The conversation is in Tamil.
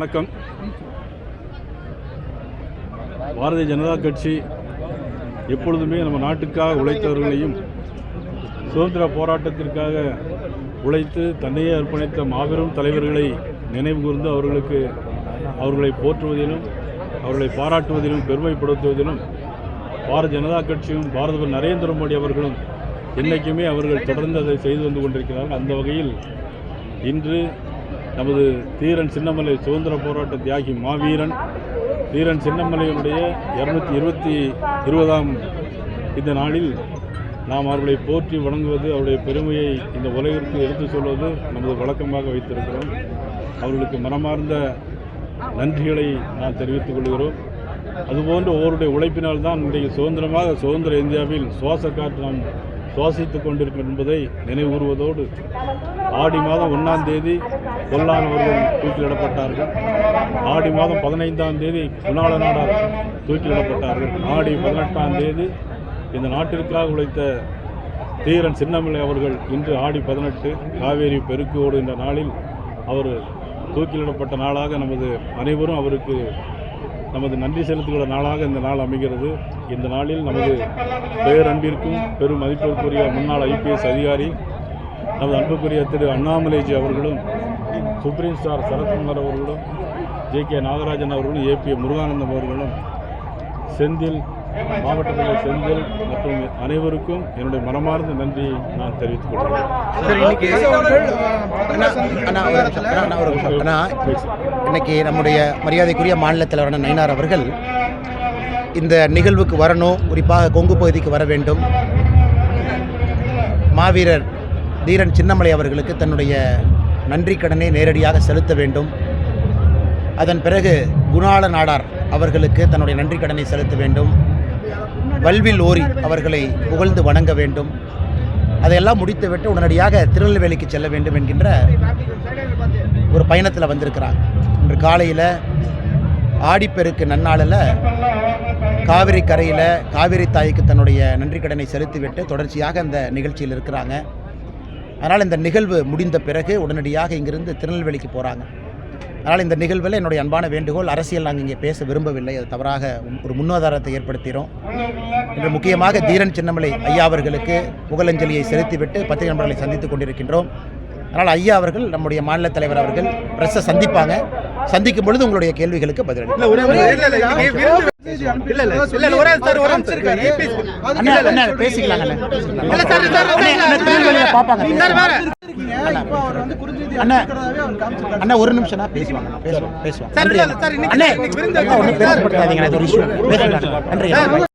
வணக்கம். பாரதிய ஜனதா கட்சி எப்பொழுதுமே நம்ம நாட்டுக்காக உழைத்தவர்களையும் சுதந்திர போராட்டத்திற்காக உழைத்து தன்னையே அர்ப்பணித்த மாபெரும் தலைவர்களை நினைவு கூர்ந்து அவர்களுக்கு அவர்களை போற்றுவதிலும் அவர்களை பாராட்டுவதிலும் பெருமைப்படுத்துவதிலும் பாரதிய ஜனதா கட்சியும் பாரத நரேந்திர மோடி அவர்களும் என்றைக்குமே அவர்கள் தொடர்ந்து அதை செய்து வந்து கொண்டிருக்கிறார்கள். அந்த வகையில் இன்று நமது தீரன் சின்னமலை சுதந்திர போராட்ட தியாகி மாவீரன் தீரன் சின்னமலையினுடைய இரநூத்தி இருபத்தி இருபதாம் இந்த நாளில் நாம் அவர்களை போற்றி வணங்குவது அவருடைய பெருமையை இந்த உலகிற்கு எடுத்து சொல்வது நமது வழக்கமாக வைத்திருக்கிறோம். அவர்களுக்கு மனமார்ந்த நன்றிகளை நான் தெரிவித்துக் கொள்கிறோம். அதுபோன்று ஒவ்வொருடைய உழைப்பினால் தான் இன்றைக்கு சுதந்திரமாக சுதந்திர இந்தியாவில் சுவாச காற்று நாம் சுவாசித்துக் கொண்டிருக்கிறோம் என்பதை நினைவூறுவதோடு ஆடி மாதம் ஒன்றாம் தேதி கொல்லானவர்கள் தூக்கிலிடப்பட்டார்கள். ஆடி மாதம் பதினைந்தாம் தேதி குணாள நாடார் தூக்கிலிடப்பட்டார்கள். ஆடி பதினெட்டாம் தேதி இந்த நாட்டிற்காக உழைத்த தீரன் சின்னமலை அவர்கள் இன்று ஆடி பதினெட்டு காவேரி பெருக்கோடு என்ற நாளில் அவர் தூக்கிலிடப்பட்ட நாளாக நமது அனைவரும் அவருக்கு நமது நன்றி செலுத்துகிற நாளாக இந்த நாள் அமைகிறது. இந்த நாளில் நமது பேரன்பிற்கும் பெரும் மதிப்பிற்குரிய முன்னாள் ஐபிஎஸ் அதிகாரி நமது அன்புக்குரிய திரு அண்ணாமலைஜி அவர்களும் சுப்ரீம் ஸ்டார் சரத்குமார் அவர்களும் ஜே கே நாகராஜன் அவர்களும் ஏபி முருகானந்தம் அவர்களும் செந்தில் மாவட்ட தலைவர் செந்தில் மற்றும் அனைவருக்கும் என்னுடைய மனமார்ந்த நன்றியை நான் தெரிவித்துக் கொள்கிறேன். இன்னைக்கு நம்முடைய மரியாதைக்குரிய மாநில தலைவரான நயினார் அவர்கள் இந்த நிகழ்வுக்கு வரணும் குறிப்பாக கொங்கு பகுதிக்கு வர வேண்டும். மாவீரர் தீரன் சின்னமலை அவர்களுக்கு தன்னுடைய நன்றி கடனை நேரடியாக செலுத்த வேண்டும். அதன் பிறகு குணாள நாடார் அவர்களுக்கு தன்னுடைய நன்றி கடனை செலுத்த வேண்டும். வல்வில் ஓரி அவர்களை புகழ்ந்து வணங்க வேண்டும். அதையெல்லாம் முடித்துவிட்டு உடனடியாக திருநெல்வேலிக்கு செல்ல வேண்டும் என்கின்ற ஒரு பயணத்தில் வந்திருக்கிறார். இன்று காலையில் ஆடிப்பெருக்கு நன்னாளில் காவிரி கரையில் காவிரி தாய்க்கு தன்னுடைய நன்றி கடனை செலுத்திவிட்டு தொடர்ச்சியாக அந்த நிகழ்ச்சியில் இருக்கிறாங்க. அதனால் இந்த நிகழ்வு முடிந்த பிறகு உடனடியாக இங்கிருந்து திருநெல்வேலிக்கு போகிறாங்க அதனால் இந்த நிகழ்வில் என்னுடைய அன்பான வேண்டுகோள் அரசியல் நாங்கள் இங்கே பேச விரும்பவில்லை. அது தவறாக ஒரு முன்னாதாரத்தை ஏற்படுத்திகிறோம் இன்று முக்கியமாக தீரன் சின்னமலை ஐயா அவர்களுக்கு புகழஞ்சலியை செலுத்திவிட்டு பத்திரிகை நண்பர்களை சந்தித்துக் கொண்டிருக்கின்றோம். அதனால் ஐயா அவர்கள் நம்முடைய மாநில தலைவர் அவர்கள் பிரஸ்ஸை சந்திப்பாங்க. சந்திக்கும் பொழுது உங்களுடைய கேள்விகளுக்கு பதிலளி அண்ணா ஒரு நிமிஷம் பேசுவாங்க பேசுவாங்க பேசுவாங்க. நன்றி